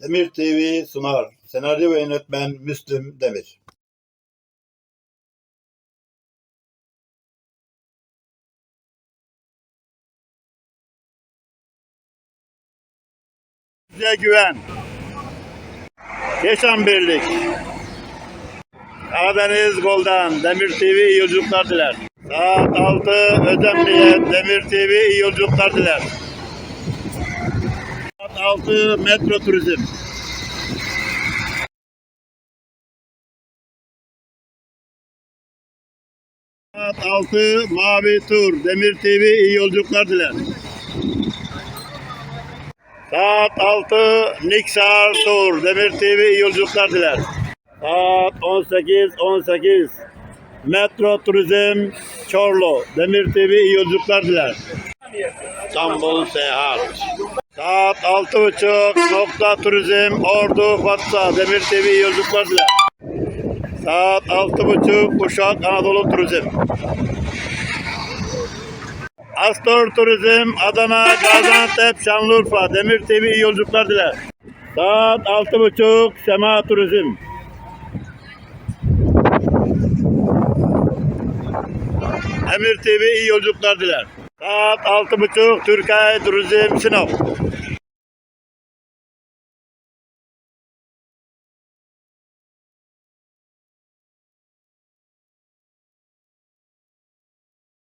Demir TV sunar. Senaryo ve yönetmen Müslüm Demir. Size güven. Yaşam birlik. Karadeniz Gol'dan Demir TV iyi yolculuklar diler. Saat 6 Ödemli'ye Demir TV iyi yolculuklar diler. Saat 6 Metro Turizm. Saat 6 Mavi Tur Demir TV iyi yolculuklar diler. Saat 6 Niksar Tur Demir TV iyi yolculuklar diler. Saat 18 18 Metro Turizm Çorlu Demir TV iyi yolculuklar diler. İstanbul Seyahat. Saat 6.30 Nokta Turizm Ordu Fatsa Demir TV yolculuklar diler. Saat 6.30 Uşak Anadolu Turizm. Astor Turizm Adana Gaziantep Şanlıurfa Demir TV yolculuklar diler. Saat 6.30 Sema Turizm. Emir TV iyi yolculuklar diler. Saat 6.30 Türkiye Turizm Sinop.